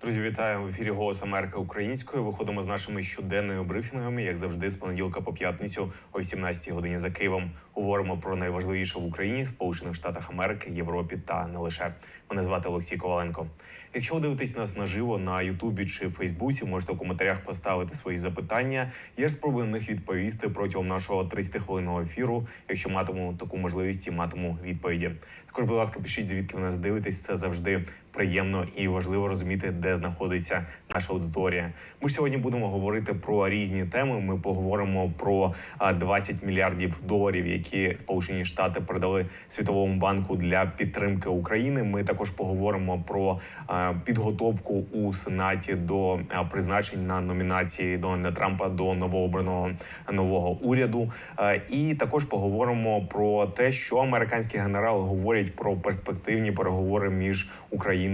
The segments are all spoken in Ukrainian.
Друзі, вітаю в ефірі Голос Америки українською. Виходимо з нашими щоденними брифінгами, як завжди, з понеділка по п'ятницю о 18 годині за Києвом. Говоримо про найважливіше в Україні, Сполучених Штатах Америки, Європі та не лише. Мене звати Олексій Коваленко. Якщо ви дивитесь нас наживо на Ютубі чи Фейсбуці, можете у коментарях поставити свої запитання. Я ж спробую на них відповісти протягом нашого 30-хвилинного ефіру, якщо матиму таку можливість і матиму відповіді. Також, будь ласка, пишіть звідки ви нас дивитесь. Це завжди приємно і важливо розуміти, де знаходиться наша аудиторія. Ми сьогодні будемо говорити про різні теми. Ми поговоримо про а, 20 мільярдів доларів, які Сполучені Штати передали Світовому банку для підтримки України. Ми також поговоримо про підготовку у Сенаті до призначень на номінації Дональда Трампа до новообраного нового уряду. І також поговоримо про те, що американські генерали говорять про перспективні переговори між Україною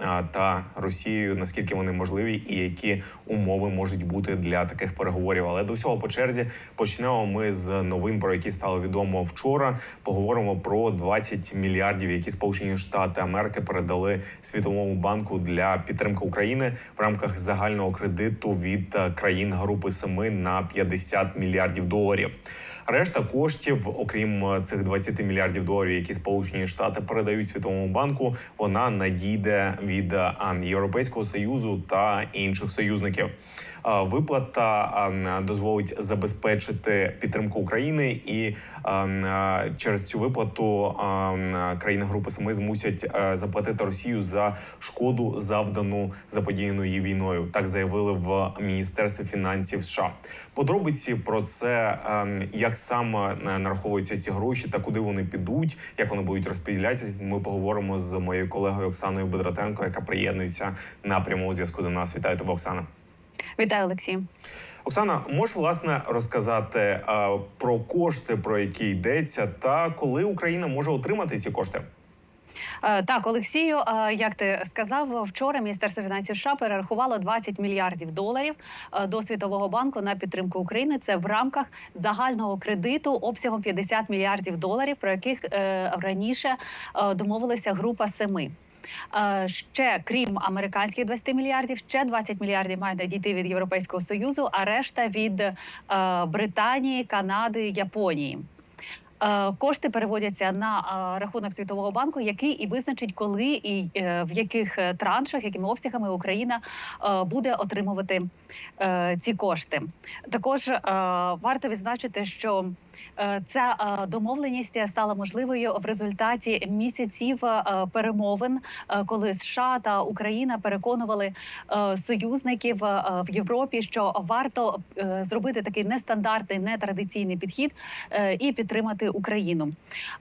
а, та Росією, наскільки вони можливі, і які умови можуть бути для таких переговорів. Але до всього по черзі почнемо ми з новин, про які стало відомо вчора. Поговоримо про 20 мільярдів, які Сполучені Штати Америки передали Світовому банку для підтримки України в рамках загального кредиту від е, країн Групи Семи на 50 мільярдів доларів. Решта коштів, окрім е, цих 20 мільярдів доларів, які Сполучені Штати передають Світовому банку, вона надійде від е, Європейського союзу та інших союзників. А, Виплата дозволить забезпечити підтримку України, і а, через цю виплату країни Групи Семи змусять е, заплатити Росію за шкоду, завдану заподіяною її війною. Так заявили в Міністерстві фінансів США. Подробиці про це, як саме е, нараховуються ці гроші та куди вони підуть, як вони будуть розподілятися. Ми поговоримо з моєю колегою Оксаною Бедратенко, яка приєднується на прямому зв'язку до нас. Вітаю тебе, Оксана. Вітаю, Олексій. Оксана, можеш власне розказати е, про кошти, про які йдеться, та коли Україна може отримати ці кошти? Е, Так, Олексію, е, як ти сказав, вчора Міністерство фінансів США перерахувало 20 мільярдів доларів е, до Світового банку на підтримку України. Це в рамках загального кредиту обсягом 50 мільярдів доларів, про яких раніше домовилася група семи. Е, Ще крім американських 20 мільярдів, ще 20 мільярдів мають надійти від Європейського союзу, а решта від е, Британії, Канади, Японії. Е, Кошти переводяться на е, рахунок Світового банку, який і визначить, коли і е, в яких траншах, якими обсягами Україна буде отримувати ці кошти. Також варто відзначити, що ця домовленість стала можливою в результаті місяців перемовин, коли США та Україна переконували союзників в Європі, що варто зробити такий нестандартний, нетрадиційний підхід і підтримати Україну.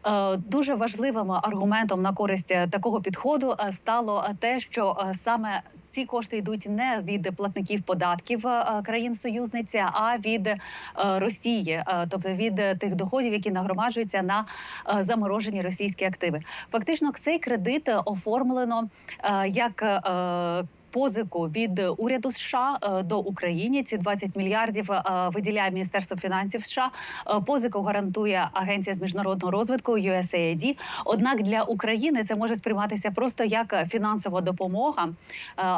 Е, Дуже важливим аргументом на користь е, такого підходу е, стало те, що саме ці кошти йдуть не від платників податків країн союзниці, а від Росії, тобто від тих доходів, які нагромаджуються на заморожені російські активи. Фактично, цей кредит оформлено як позику від уряду США е, до України. Ці 20 мільярдів е, виділяє Міністерство фінансів США. Е, Позику гарантує Агенція з міжнародного розвитку USAID. Однак для України це може сприйматися просто як фінансова допомога, е,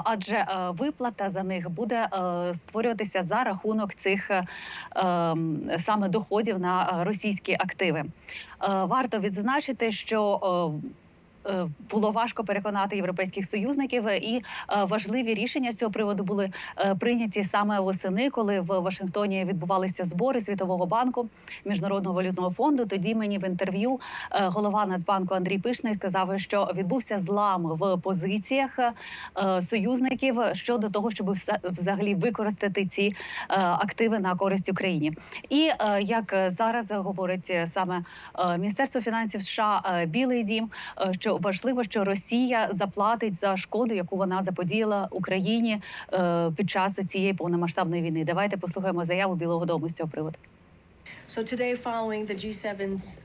адже е, виплата за них буде е, створюватися за рахунок цих е, ем, саме доходів на е, російські активи. Е, Варто відзначити, що е, е, було важко переконати європейських союзників, е, і е, важливі рішення з цього приводу були е, прийняті саме восени, коли в Вашингтоні відбувалися збори Світового банку міжнародного валютного фонду. Тоді мені в інтерв'ю е, голова Нацбанку Андрій Пишний сказав, що відбувся злам в позиціях е, союзників щодо того, щоб взагалі використати ці е, активи на користь Україні. І е, як зараз говорить е, саме е, Міністерство фінансів США е, Білий Дім, е, що важливо, що Росія заплатить за шкоду, яку вона заподіяла Україні е, під час цієї повномасштабної війни. Давайте послухаємо заяву Білого Дому з цього приводу. So today, following the G7's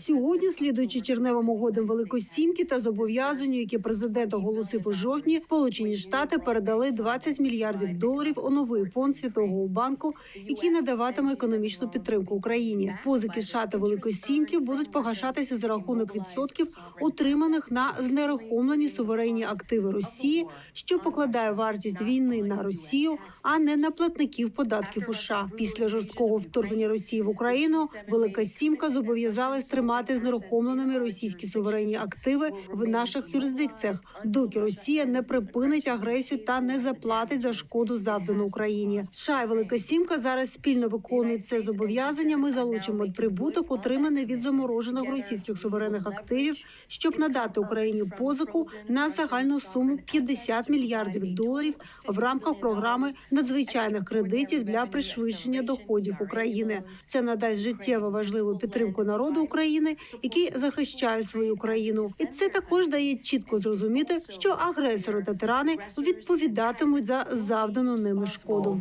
Сьогодні, слідуючи черневим угодам Великої Сімки та зобов'язанню, які президент оголосив у жовтні, Сполучені Штати передали 20 мільярдів доларів у новий фонд Світового банку, який надаватиме економічну підтримку Україні. Позики США та Великої Сімки будуть погашатися за рахунок відсотків, отриманих на знерухомлені суверенні активи Росії, що покладає вартість війни на Росію, а не на платників податків у США. Після жорсткого вторгнення Росії в Україну Велика Сімка зобов'язалась тримати знерухомленими російські суверенні активи в наших юрисдикціях, доки Росія не припинить агресію та не заплатить за шкоду завдану Україні. США і Велика Сімка зараз спільно виконують це зобов'язання. Ми залучимо прибуток, отриманий від заморожених російських суверенних активів, щоб надати Україні позику на загальну суму 50 мільярдів доларів в рамках програми надзвичайних кредитів для пришвидшення доходів України. Це надасть життєво важливу підтримку народу України, який захищає свою країну, і це також дає чітко зрозуміти, що агресори та тирани відповідатимуть за завдану ними шкоду.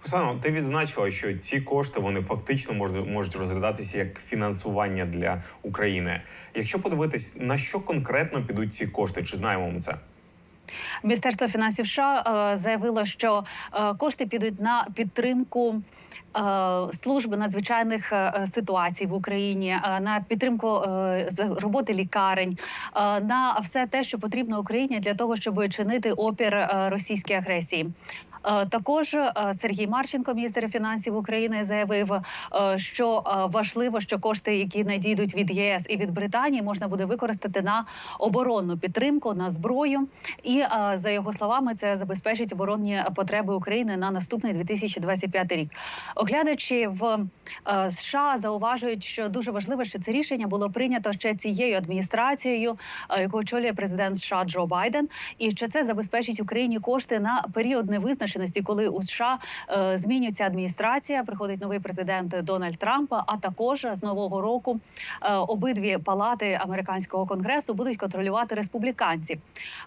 Оксано, ти відзначила, що ці кошти вони фактично можуть, можуть розглядатися як фінансування для України. Якщо подивитись, на що конкретно підуть ці кошти, чи знаємо ми це? Міністерство фінансів США е, заявило, що е, кошти підуть на підтримку. Е, Служби надзвичайних е, ситуацій в Україні е, на підтримку е, роботи лікарень, е, на все те, що потрібно Україні для того, щоб чинити опір е, російській агресії. Е, Також е, Сергій Марченко, міністр фінансів України, заявив, е, що важливо, що кошти, які надійдуть від ЄС і від Британії, можна буде використати на оборонну підтримку, на зброю. І за його словами, це забезпечить оборонні потреби України на наступний 2025 рік. Оглядачі в США зауважують, що дуже важливо, що це рішення було прийнято ще цією адміністрацією, яку очолює президент США Джо Байден, і що це забезпечить Україні кошти на період невизначеності, коли у США е, змінюється адміністрація, приходить новий президент Дональд Трамп. А також з нового року е, обидві палати американського конгресу будуть контролювати республіканці.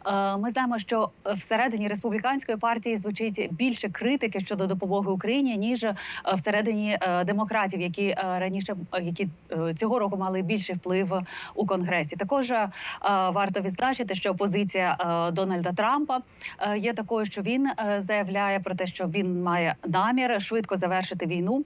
Е, Ми знаємо, що всередині республіканської партії звучить більше критики щодо допомоги Україні ніж всередині демократів, які раніше які цього року мали більший вплив у конгресі. Також варто відзначити, що позиція Дональда Трампа є такою, що він е, заявляє про те, що він має намір швидко завершити війну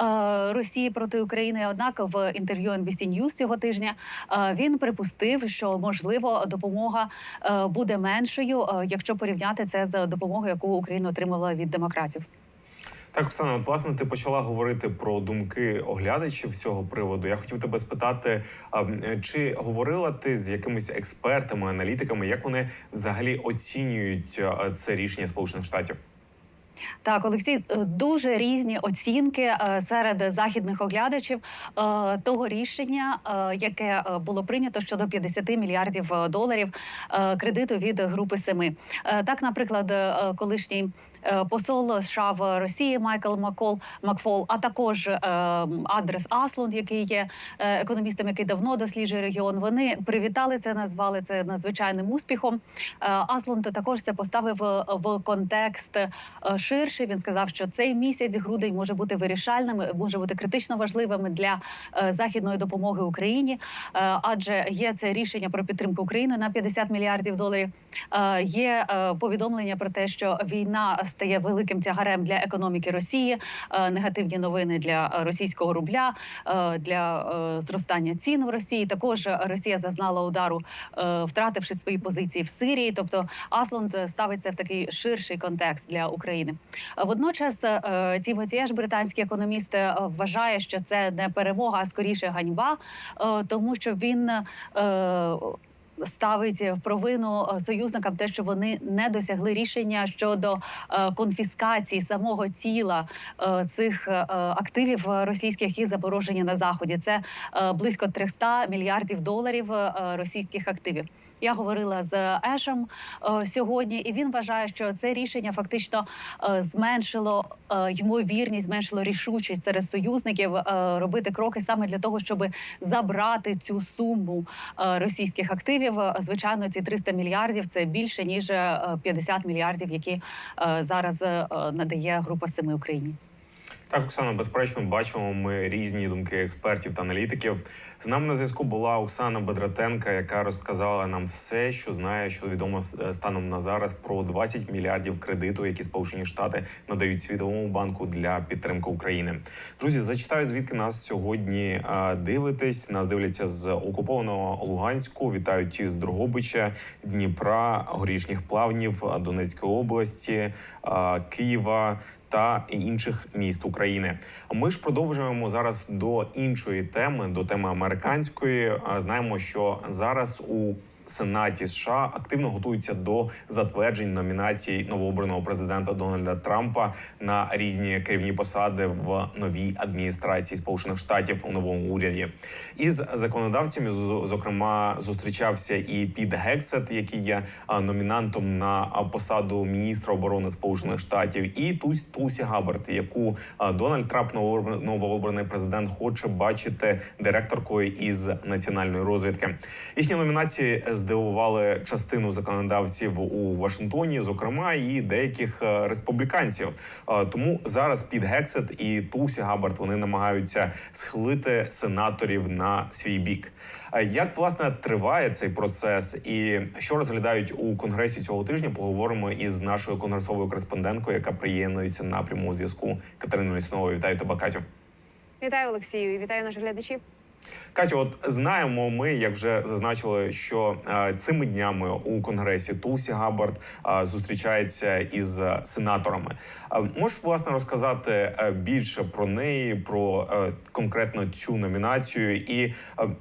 е, Росії проти України. Однак в інтерв'ю NBC News цього тижня е, він припустив, що можливо допомога е, буде меншою, якщо порівняти це з допомогою, яку Україна отримала від демократів. Так, Оксана, от власне ти почала говорити про думки оглядачів цього приводу. Я хотів тебе спитати, чи говорила ти з якимись експертами, аналітиками, як вони взагалі оцінюють це рішення Сполучених Штатів? Так, Олексій, е, дуже різні оцінки е, серед західних оглядачів е, того рішення, яке було прийнято щодо 50 мільярдів доларів кредиту від групи семи. Так, наприклад, колишній. Е, Посол США в Росії Майкл Макол Макфол, а також е, адрес Аслунд, який є е, економістом, який давно досліджує регіон. Вони привітали це, назвали це надзвичайним успіхом. Аслунд також це поставив в контекст ширший. Він сказав, що цей місяць грудень може бути вирішальним, може бути критично важливим для західної допомоги Україні, адже є це рішення про підтримку України на 50 мільярдів доларів. Є повідомлення про те, що війна стає великим тягарем для економіки Росії. е, Негативні новини для російського рубля, е, для е, зростання цін в Росії. Також Росія зазнала удару, е, втративши свої позиції в Сирії. Тобто Аслунд ставиться в такий ширший контекст для України. Е, Водночас е, Тімоті Еш, британський економіст, е, вважає, що це не перемога, а скоріше ганьба, е, тому що він. Ставить в провину е, союзникам те, що вони не досягли рішення щодо е, конфіскації самого тіла е, цих активів російських, які заборожені на заході. Це близько 300 мільярдів доларів російських активів. Я говорила з Ешем е, сьогодні, і він вважає, що це рішення фактично е, зменшило е, ймовірність, зменшило рішучість серед союзників е, робити кроки саме для того, щоб забрати цю суму е, російських активів. Е, Звичайно, ці 300 мільярдів це більше ніж е, 50 мільярдів, які е, зараз е, надає група семи Україні. Так, Оксана, безперечно, бачимо ми різні думки експертів та аналітиків. З нами на зв'язку була Оксана Бедратенка, яка розказала нам все, що знає, що відомо е, станом на зараз про 20 мільярдів кредиту, які Сполучені Штати надають Світовому банку для підтримки України. Друзі, зачитаю, звідки нас сьогодні е, дивитесь. Нас дивляться з окупованого Луганську. Вітають із Дрогобича, Дніпра, Горішніх Плавнів, Донецької області, е, Києва та інших міст України. Ми ж продовжуємо зараз до іншої теми, до теми американської. Знаємо, що зараз у Сенаті США активно готуються до затверджень номінацій новообраного президента Дональда Трампа на різні керівні посади в новій адміністрації Сполучених Штатів у новому уряді. Із законодавцями зокрема зустрічався і Піт Гексет, який є номінантом на посаду міністра оборони Сполучених Штатів, і Тусь Тусі Габард, яку Дональд Трамп новообраний президент хоче бачити директоркою із національної розвідки. Їхні номінації здивували частину законодавців у Вашингтоні, зокрема і деяких е, республіканців. Е, Тому зараз Піт Гексет і Тусі Габард вони намагаються схилити сенаторів на свій бік. Е, Як власне триває цей процес, і що розглядають у конгресі цього тижня? Поговоримо із нашою конгресовою кореспонденткою, яка приєднується на прямому зв'язку Катериною Лісновою. Вітаю тебе, Катю. Вітаю Олексію і вітаю наших глядачів. Катю, от знаємо ми, як вже зазначили, що е, цими днями у конгресі Тусі Габард е, зустрічається із е, сенаторами. Е, можеш власне розказати більше про неї, про конкретно цю номінацію, і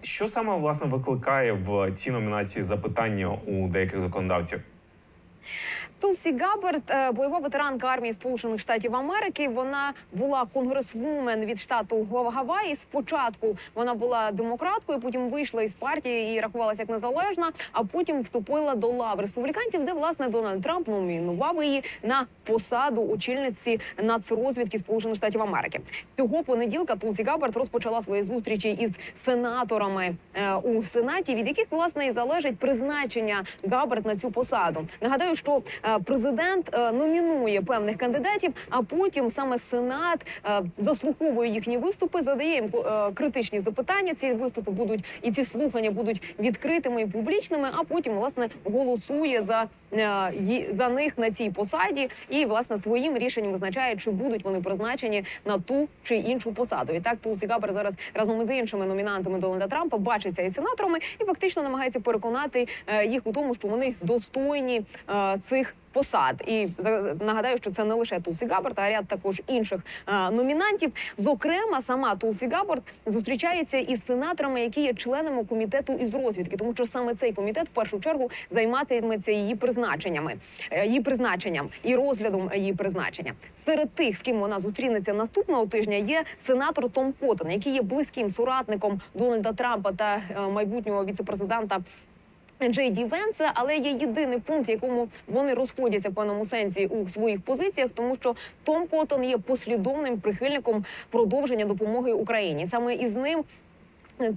що саме власне викликає в цій номінації запитання у деяких законодавців? Тулсі Габбард, е, бойова ветеранка армії Сполучених Штатів Америки. Вона була конгресвумен від штату Гаваї. Спочатку вона була демократкою, потім вийшла із партії і рахувалася як незалежна. А потім вступила до лав республіканців, де власне Дональд Трамп номінував її на посаду очільниці нацрозвідки Сполучених Штатів Америки. Цього понеділка Тулсі Габбард розпочала свої зустрічі із сенаторами е, у сенаті, від яких власне і залежить призначення Габбард на цю посаду. Нагадаю, що е, президент е, номінує певних кандидатів, а потім саме сенат е, заслуховує їхні виступи, задає їм е, критичні запитання. Ці виступи будуть і ці слухання будуть відкритими і публічними. А потім власне голосує за, за них на цій посаді, і власне своїм рішенням визначає, чи будуть вони призначені на ту чи іншу посаду. І так Тулсі Габбард зараз разом із іншими номінантами Дональда Трампа бачиться із сенаторами і фактично намагається переконати їх у тому, що вони достойні цих. Посад і нагадаю, що це не лише Тулсі Габбард, а ряд також інших е, номінантів. Зокрема, сама Тулсі Габбард зустрічається із сенаторами, які є членами комітету із розвідки, тому що саме цей комітет в першу чергу займатиметься її призначеннями, е, її призначенням і розглядом її призначення. Серед тих, з ким вона зустрінеться наступного тижня, є сенатор Том Коттон, який є близьким соратником Дональда Трампа та е, майбутнього віцепрезидента. Джей Ді Венса, але є єдиний пункт, якому вони розходяться в певному сенсі у своїх позиціях, тому що Том Коттон є послідовним прихильником продовження допомоги Україні. Саме із ним.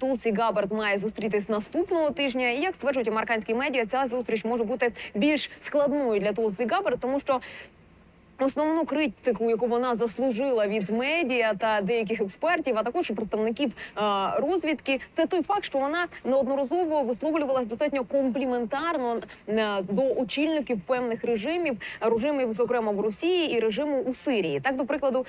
Тулсі Габард має зустрітись наступного тижня. І як стверджують американські медіа, ця зустріч може бути більш складною для Тулсі Габард, тому що Основну критику, яку вона заслужила від медіа та деяких експертів, а також представників е, розвідки, це той факт, що вона неодноразово висловлювалась достатньо компліментарно е, до очільників певних режимів, режимів, зокрема в Росії і режиму у Сирії. Так, до прикладу.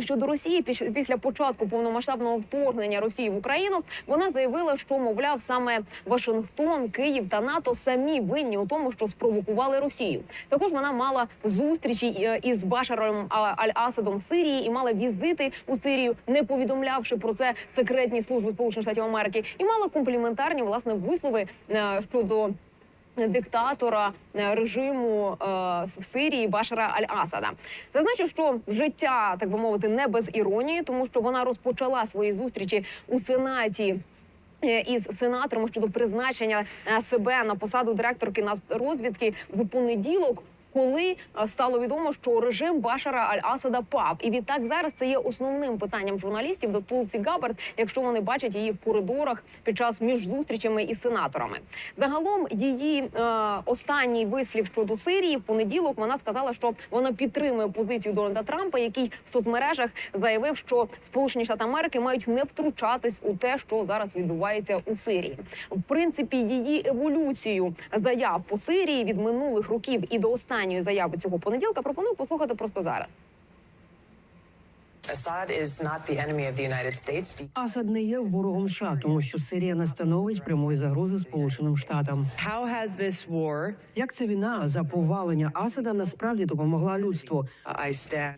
Щодо Росії, після початку повномасштабного вторгнення Росії в Україну, вона заявила, що мовляв саме Вашингтон, Київ та НАТО самі винні у тому, що спровокували Росію. Також вона мала зустрічі е, із Башаром Аль-Асадом в Сирії і мала візити у Сирію, не повідомлявши про це секретні служби Сполучених Штатів Америки, і мала компліментарні власне вислови е, щодо диктатора е, режиму е, в Сирії Башара Аль-Асада. Зазначу, що життя, так би мовити, не без іронії, тому що вона розпочала свої зустрічі у сенаті. е, Із сенатором щодо призначення себе на посаду директорки розвідки в понеділок. Коли е, стало відомо, що режим Башара Аль-Асада пав. І відтак зараз це є основним питанням журналістів до Тулсі Габард, якщо вони бачать її в коридорах під час між зустрічами із сенаторами. Загалом її е, останній вислів щодо Сирії в понеділок вона сказала, що вона підтримує позицію Дональда Трампа, який в соцмережах заявив, що Сполучені Штати Америки мають не втручатись у те, що зараз відбувається у Сирії. В принципі, її еволюцію заяв по Сирії від минулих років і до останньої заяви цього понеділка пропоную послухати просто зараз. Assad is not the enemy of the United States. be- Асад не є ворогом США, тому що Сирія не становить прямої загрози Сполученим Штатам. How has this? Як ця війна за повалення Асада насправді допомогла людству?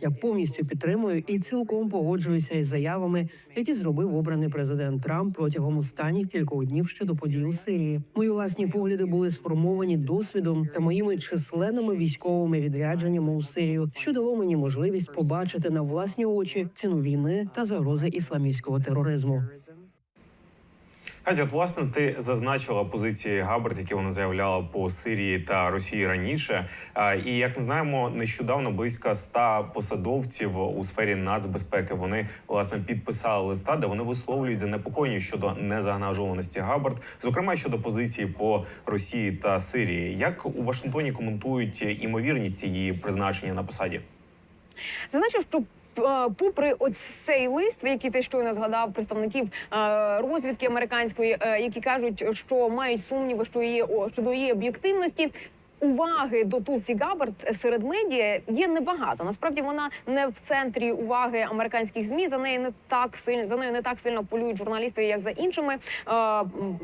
Я повністю підтримую і цілком погоджуюся із заявами, які зробив обраний президент Трамп протягом останніх кількох днів щодо подій у Сирії. Мої власні погляди були сформовані досвідом та моїми численними військовими відрядженнями у Сирію, що дало мені можливість побачити на власні очі ціну війни та загрози ісламістського тероризму. Катя, от власне ти зазначила позиції Габард, які вона заявляла по Сирії та Росії раніше. І як ми знаємо, нещодавно близько ста посадовців у сфері нацбезпеки вони власне підписали листа, де вони висловлюють занепокоєння щодо незаангажованості Габард, зокрема щодо позиції по Росії та Сирії. Як у Вашингтоні коментують імовірність її призначення на посаді? Зазначив, що попри ось цей лист, який ти щойно згадав представників е, розвідки американської, е, які кажуть, що мають сумніви, що її щодо її об'єктивності. Уваги до Тулсі Габард серед медіа є небагато. Насправді вона не в центрі уваги американських змі. За неї не так сильно за нею не так сильно полюють журналісти, як за іншими е,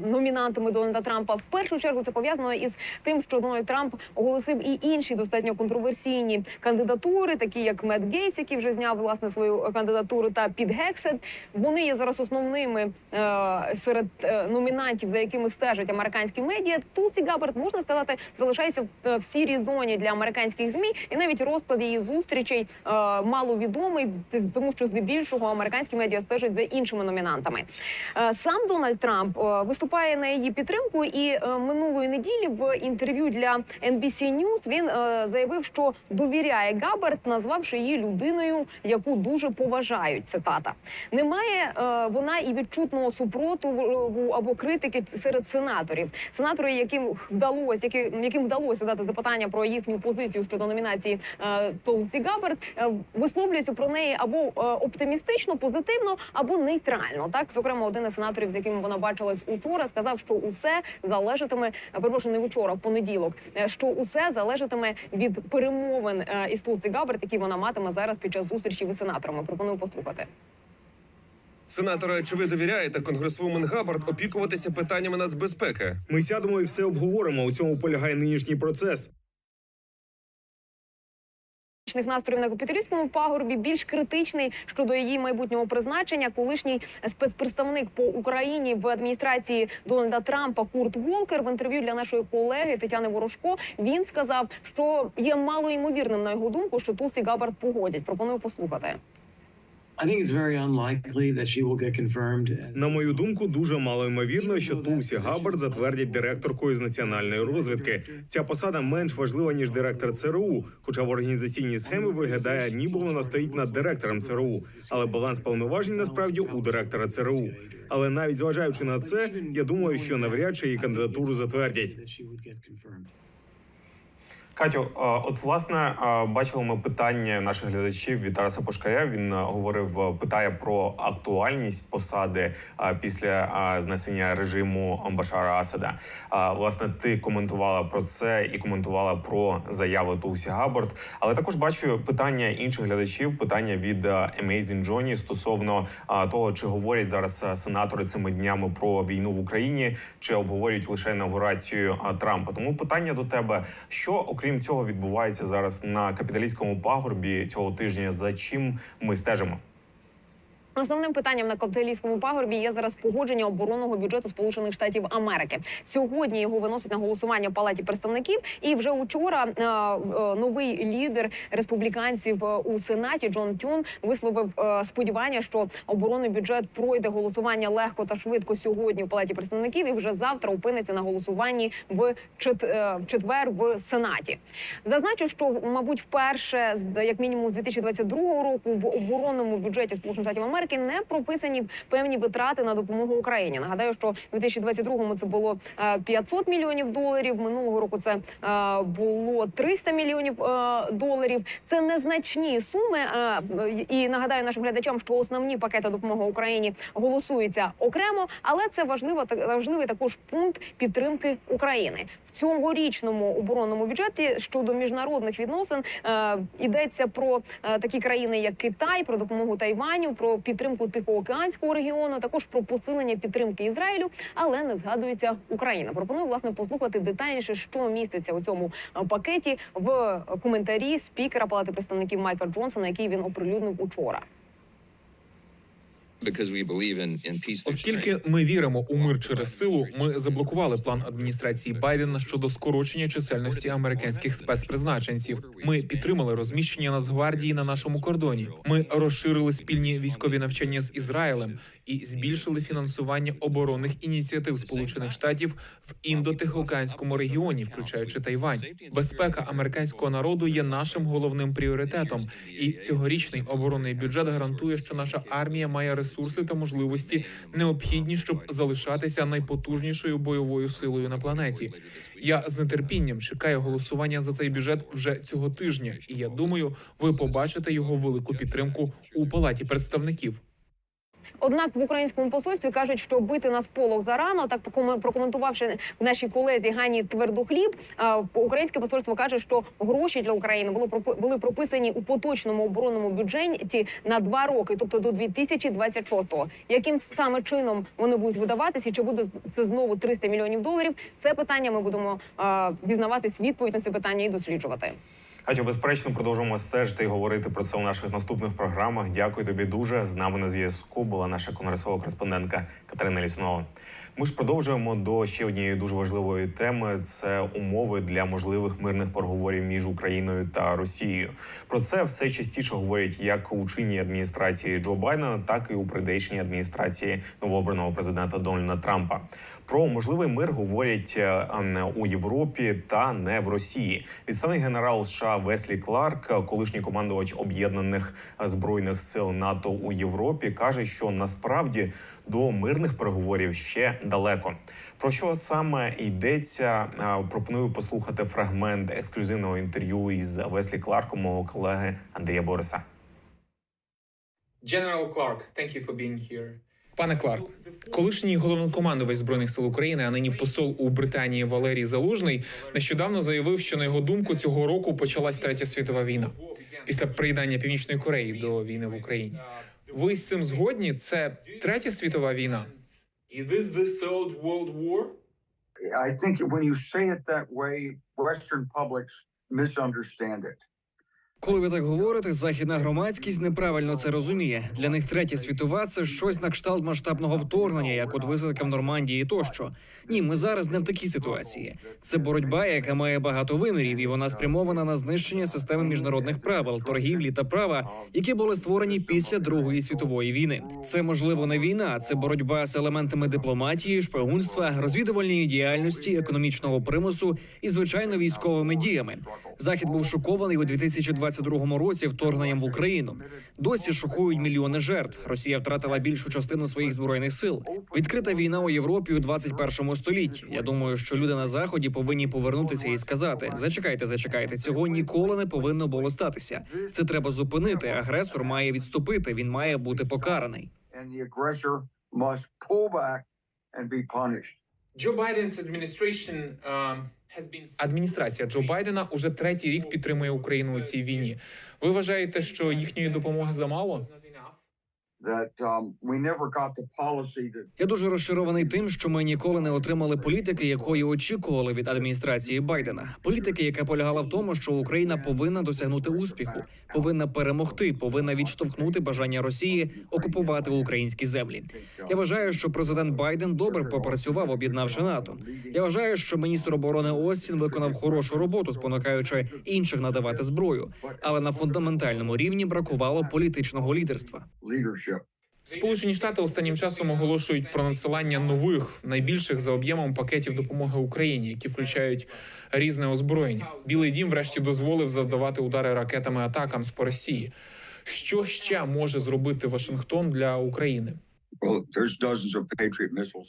номінантами Дональда Трампа. В першу чергу це пов'язано із тим, що Дональд Трамп оголосив і інші достатньо контроверсійні кандидатури, такі як Мед Гейс, який вже зняв власне свою кандидатуру, та Піт Гексет. Вони є зараз основними е, серед е, номінантів, за якими стежать американські медіа. Тулсі Габард можна сказати, залишається в, в сірій зоні для американських змі, і навіть розклад її зустрічей е, маловідомий, тому що здебільшого американські медіа стежать за іншими номінантами. Е, Сам Дональд Трамп е, виступає на її підтримку, і е, минулої неділі в інтерв'ю для NBC News він е, заявив, що довіряє Габард, назвавши її людиною, яку дуже поважають. Цитата немає е, вона і відчутного супротиву або критики серед сенаторів. Сенатори, яким вдалося, яким вдалося дати запитання про їхню позицію щодо номінації е, Толсі Габард, е, висловлюються про неї або е, оптимістично, позитивно, або нейтрально. Так, зокрема, один із сенаторів, з яким вона бачилась учора, сказав, що усе залежатиме, перепрошую, не вчора, в понеділок, що усе залежатиме від перемовин із Толсі Габард, які вона матиме зараз під час зустрічі із сенаторами. Пропоную послухати. Сенатора, чи ви довіряєте конгресвумен Габард опікуватися питаннями нацбезпеки? Ми сядемо і все обговоримо. У цьому полягає нинішній процес. настроїв на капіталістському пагорбі більш критичний щодо її майбутнього призначення. Колишній спецпредставник по Україні в адміністрації Дональда Трампа Курт Волкер в інтерв'ю для нашої колеги Тетяни Ворожко він сказав, що є мало ймовірним на його думку, що Тулсі Габард погодять. Пропоную послухати. На мою думку, дуже мало ймовірно, що Тулсі Габард затвердять директоркою з національної розвідки. Ця посада менш важлива ніж директор ЦРУ. Хоча в організаційній схемі виглядає, ніби вона стоїть над директором ЦРУ. Але баланс повноважень насправді у директора ЦРУ. Але навіть зважаючи на це, я думаю, що навряд чи її кандидатуру затвердять. Катю, от власне бачили ми питання наших глядачів від Тараса Пушкаря. Він говорив, питає про актуальність посади після знесення режиму Башара Асада. Власне, ти коментувала про це і коментувала про заяви Тулсі Габорд. Але також бачу питання інших глядачів, питання від Amazing Johnny стосовно того, чи говорять зараз сенатори цими днями про війну в Україні, чи обговорюють лише інаугурацію Трампа. Тому питання до тебе: що окрім цього відбувається зараз на капіталістському пагорбі цього тижня? За чим ми стежимо? Основним питанням на Коптелійському пагорбі є зараз погодження оборонного бюджету Сполучених Штатів Америки. Сьогодні його виносять на голосування в палаті представників. І вже учора е, е, новий лідер республіканців е, у сенаті Джон Тюн висловив сподівання, що оборонний бюджет пройде голосування легко та швидко сьогодні в палаті представників, і вже завтра опиниться на голосуванні в чет- в четвер в сенаті. Зазначу, що мабуть вперше як мінімум з 2022 року в оборонному бюджеті Сполучених Штатів Америки не прописані певні витрати на допомогу Україні. Нагадаю, що в 2022-му це було е, 500 мільйонів доларів. Минулого року це е, було 300 мільйонів е, доларів. Це незначні суми. е, І нагадаю нашим глядачам, що основні пакети допомоги Україні голосуються окремо, але це важливо важливий також пункт підтримки України цьогорічному оборонному бюджеті щодо міжнародних відносин е, йдеться про е, такі країни, як Китай, про допомогу Тайваню, про підтримку Тихоокеанського регіону, також про посилення підтримки Ізраїлю, але не згадується Україна. Пропоную власне послухати детальніше, що міститься у цьому е, пакеті в коментарі спікера Палати представників Майка Джонсона, який він оприлюднив учора. Оскільки ми віримо у мир через силу, ми заблокували план адміністрації Байдена щодо скорочення чисельності американських спецпризначенців. Ми підтримали розміщення Нацгвардії на нашому кордоні. Ми розширили спільні військові навчання з Ізраїлем і збільшили фінансування оборонних ініціатив Сполучених Штатів в індотихоокеанському регіоні, включаючи Тайвань. Безпека американського народу є нашим головним пріоритетом. І цьогорічний оборонний бюджет гарантує, що наша армія має ресурси та можливості необхідні, щоб залишатися найпотужнішою бойовою силою на планеті. Я з нетерпінням чекаю голосування за цей бюджет вже цього тижня, і я думаю, ви побачите його велику підтримку у палаті представників. Однак в українському посольстві кажуть, що бити на сполох зарано. Так прокоментувавши нашій колезі Гані Твердохліб, українське посольство каже, що гроші для України було були прописані у поточному оборонному бюджеті на два роки, тобто до 2026-го. Яким саме чином вони будуть видаватися? Чи буде це знову 300 мільйонів доларів? Це питання ми будемо дізнаватись відповідь на це питання і досліджувати. Катю, безперечно, продовжуємо стежити і говорити про це у наших наступних програмах. Дякую тобі дуже. З нами на зв'язку була наша конгресова кореспондентка Катерина Ліснова. Ми ж продовжуємо до ще однієї дуже важливої теми: це умови для можливих мирних переговорів між Україною та Росією. Про це все частіше говорять як у чинній адміністрації Джо Байдена, так і у прийдешній адміністрації новообраного президента Дональда Трампа. Про можливий мир говорять е, не у Європі та не в Росії. Відставний генерал США Веслі Кларк, колишній командувач об'єднаних збройних сил НАТО у Європі, каже, що насправді до мирних переговорів ще далеко. Про що саме йдеться? Пропоную послухати фрагмент ексклюзивного інтерв'ю із Веслі Кларком, мого колеги Андрія Бориса. General Clark, thank you for being here. Пане Кларк, колишній головнокомандувач збройних сил України, а нині посол у Британії Валерій Залужний, нещодавно заявив, що на його думку цього року почалась третя світова війна після приєднання Північної Кореї до війни в Україні. Ви з цим згодні? Це третя світова війна. I think when you say it that way, Western publics misunderstand it. Коли ви так говорите, західна громадськість неправильно це розуміє. Для них третя світова це щось на кшталт масштабного вторгнення, як от висадка в Нормандії тощо. Ні, ми зараз не в такій ситуації. Це боротьба, яка має багато вимірів, і вона спрямована на знищення системи міжнародних правил, торгівлі та права, які були створені після Другої світової війни. Це можливо не війна, це боротьба з елементами дипломатії, шпигунства, розвідувальної діяльності, економічного примусу і звичайно військовими діями. Захід був шокований у 2022 році вторгненням в Україну. Досі шокують мільйони жертв. Росія втратила більшу частину своїх збройних сил. Відкрита війна у Європі у 21 столітті. Я думаю, що люди на заході повинні повернутися і сказати: зачекайте, зачекайте, цього ніколи не повинно було статися. Це треба зупинити. Агресор має відступити. Він має бути покараний. And the aggressor Адміністрація Джо Байдена уже третій рік підтримує Україну у цій війні. Ви вважаєте, що їхньої допомоги замало? Я дуже розчарований тим, що ми ніколи не отримали політики, якої очікували від адміністрації Байдена. Політики, яка полягала в тому, що Україна повинна досягнути успіху, повинна перемогти, повинна відштовхнути бажання Росії окупувати українські землі. Я вважаю, що президент Байден добре попрацював, об'єднавши НАТО. Я вважаю, що міністр оборони Остін виконав хорошу роботу, спонукаючи інших надавати зброю, але на фундаментальному рівні бракувало політичного лідерства. Сполучені Штати останнім часом оголошують про надсилання нових найбільших за об'ємом пакетів допомоги Україні, які включають різне озброєння. Білий дім, врешті, дозволив завдавати удари ракетами атакам з по Росії. Що ще може зробити Вашингтон для України?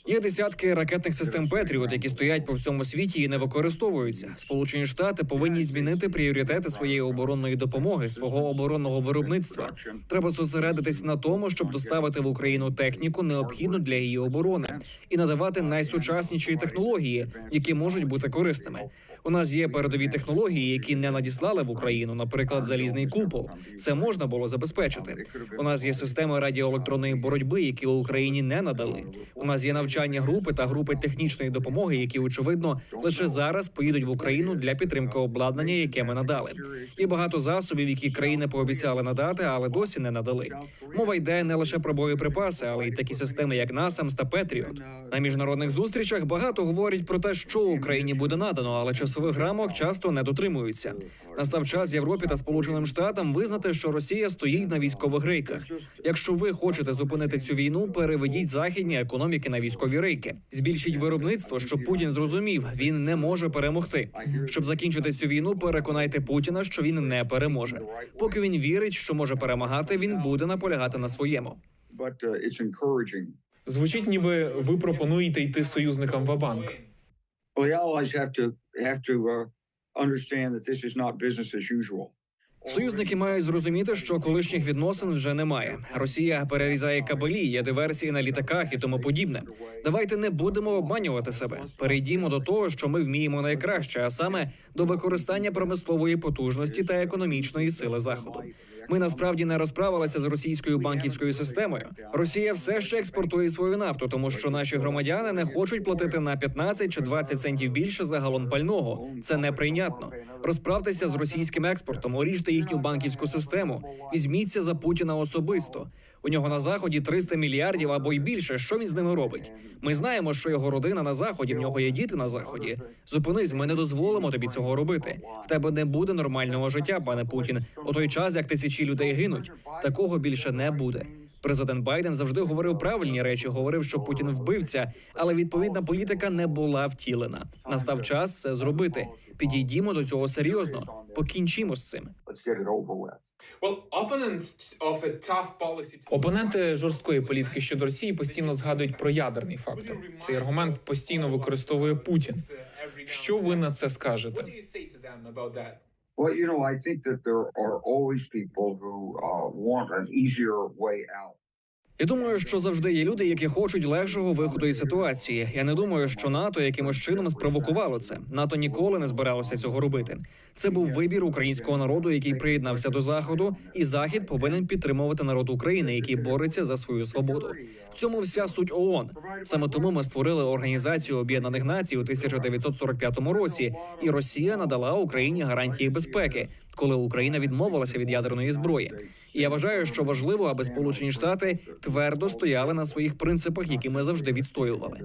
Є десятки ракетних систем Петріот, які стоять по всьому світі і не використовуються. Сполучені Штати повинні змінити пріоритети своєї оборонної допомоги, свого оборонного виробництва. Треба зосередитись на тому, щоб доставити в Україну техніку, необхідну для її оборони, і надавати найсучасніші технології, які можуть бути корисними. У нас є передові технології, які не надіслали в Україну, наприклад, залізний купол. Це можна було забезпечити. У нас є системи радіоелектронної боротьби, які у Україні не надали. У нас є навчання групи та групи технічної допомоги, які очевидно лише зараз поїдуть в Україну для підтримки обладнання, яке ми надали. Є багато засобів, які країни пообіцяли надати, але досі не надали. Мова йде не лише про боєприпаси, але й такі системи, як NASAMS та Петріот. На міжнародних зустрічах багато говорять про те, що Україні буде надано, але часових рамок часто не дотримуються. Настав час Європі та Сполученим Штатам визнати, що Росія стоїть на військових рейках. Якщо ви хочете зупинити цю війну, переведіть західні економіки на військові рейки. Збільшіть виробництво, щоб Путін зрозумів, він не може перемогти. Щоб закінчити цю війну, переконайте Путіна, що він не переможе. Поки він вірить, що може перемагати, він буде наполягати на своєму. Uh. Звучить, ніби ви пропонуєте йти союзникам в банк. Well, the allies have to have to uh, understand that this is not business as usual. Союзники мають зрозуміти, що колишніх відносин вже немає. Росія перерізає кабелі, є диверсії на літаках і тому подібне. Давайте не будемо обманювати себе. Перейдімо до того, що ми вміємо найкраще, а саме до використання промислової потужності та економічної сили заходу. Ми насправді не розправилися з російською банківською системою. Росія все ще експортує свою нафту, тому що наші громадяни не хочуть платити на 15 чи 20 центів більше за галон пального. Це неприйнятно. Розправтеся з російським експортом, оріжте їхню банківську систему, візьміться за Путіна особисто. У нього на заході 300 мільярдів або й більше. Що він з ними робить? Ми знаємо, що його родина на заході. В нього є діти на заході. Зупинись, ми не дозволимо тобі цього робити. В тебе не буде нормального життя, пане Путін. У той час як тисячі людей гинуть. Такого більше не буде. Президент Байден завжди говорив правильні речі, говорив, що Путін вбивця, але відповідна політика не була втілена. Настав час це зробити. Підійдімо до цього серйозно. Покінчимо з цим. Опоненти жорсткої політики щодо Росії постійно згадують про ядерний фактор. Цей аргумент постійно використовує Путін. Що ви на це скажете? Well, you know, I think that there are always people who uh, want an easier way out. Я думаю, що завжди є люди, які хочуть легшого виходу із ситуації. Я не думаю, що НАТО якимось чином спровокувало це. НАТО ніколи не збиралося цього робити. Це був вибір українського народу, який приєднався до заходу, і захід повинен підтримувати народ України, який бореться за свою свободу. В цьому вся суть ООН. Саме тому ми створили організацію Об'єднаних Націй у 1945 році, і Росія надала Україні гарантії безпеки, коли Україна відмовилася від ядерної зброї. І я вважаю, що важливо, аби Сполучені Штати твердо стояли на своїх принципах, які ми завжди відстоювали.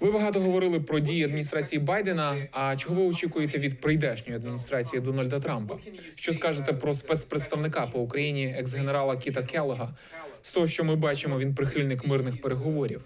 Ви багато говорили про дії адміністрації Байдена. А чого ви очікуєте від прийдешньої адміністрації Дональда Трампа? Що скажете про спецпредставника по Україні, екс-генерала Кіта Келлога? З того, що ми бачимо, він прихильник мирних переговорів.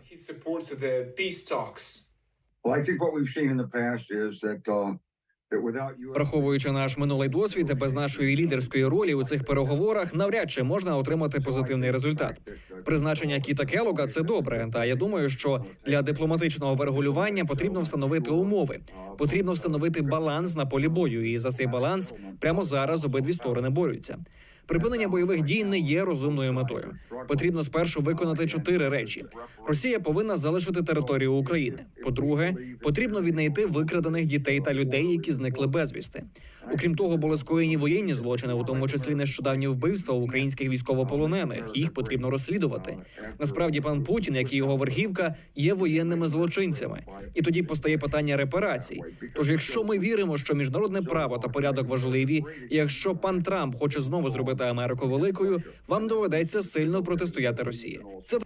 Враховуючи наш минулий досвід, без нашої лідерської ролі у цих переговорах навряд чи можна отримати позитивний результат. Призначення Кіта Келога – це добре. Та я думаю, що для дипломатичного врегулювання потрібно встановити умови. Потрібно встановити баланс на полі бою, і за цей баланс прямо зараз обидві сторони борються. Припинення бойових дій не є розумною метою. Потрібно спершу виконати чотири речі: Росія повинна залишити територію України. По-друге, потрібно віднайти викрадених дітей та людей, які зникли безвісти. Окрім того, були скоєні воєнні злочини, у тому числі нещодавні вбивства українських військовополонених. Їх потрібно розслідувати. Насправді, пан Путін, як і його верхівка, є воєнними злочинцями, і тоді постає питання репарацій. Тож, якщо ми віримо, що міжнародне право та порядок важливі, якщо пан Трамп хоче знову зробити Америку великою, вам доведеться сильно протистояти Росії. Це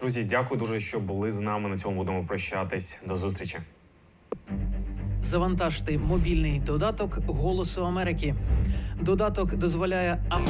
Друзі, дякую дуже, що були з нами. На цьому будемо прощатись. До зустрічі. Завантажте мобільний додаток Голосу Америки. Додаток дозволяє ам-